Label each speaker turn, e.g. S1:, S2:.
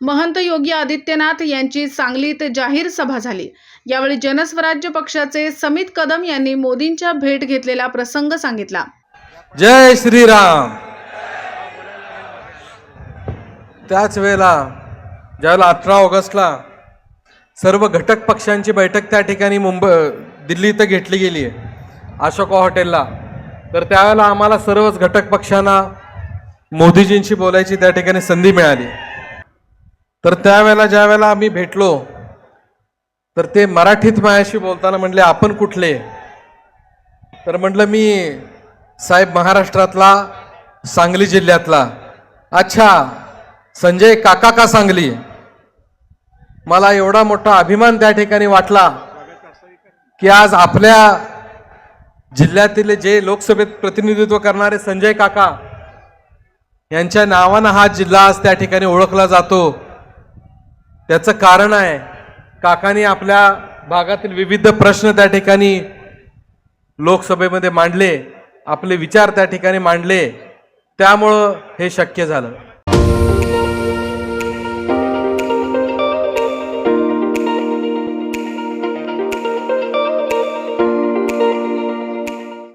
S1: महंत योगी आदित्यनाथ यांची सांगलीत जाहीर सभा झाली. यावेळी जनस्वराज्य पक्षाचे समित कदम यांनी मोदींच्या भेट घेतलेला प्रसंग सांगितला.
S2: जय श्रीराम. त्याच वेळेला ज्यावेळेला अठरा ऑगस्टला सर्व घटक पक्षांची बैठक त्या ठिकाणी मुंबई दिल्ली इथं घेतली गेली आहे अशोका हॉटेलला. तर त्यावेळेला आम्हाला सर्वच घटक पक्षांना मोदीजींशी बोलायची त्या ठिकाणी संधी मिळाली. तर त्यावेळेला ज्या वेळेला आम्ही भेटलो तर ते मराठीत माझ्याशी बोलताना म्हणले आपण कुठले? तर म्हटलं मी साहेब महाराष्ट्रातला सांगली जिल्ह्यातला. अच्छा संजय काका का सांगली? मला एवढा मोठा अभिमान त्या ठिकाणी वाटला की आज आपल्या जिल्ह्यातील जे लोकसभेत प्रतिनिधित्व करणारे संजय काका यांच्या नावानं हा जिल्हा आज त्या ठिकाणी ओळखला जातो. त्याचं कारण आहे काकांनी आपल्या भागातील विविध प्रश्न त्या ठिकाणी लोकसभेमध्ये मांडले आपले विचार त्या ठिकाणी मांडले त्यामुळं हे शक्य झालं.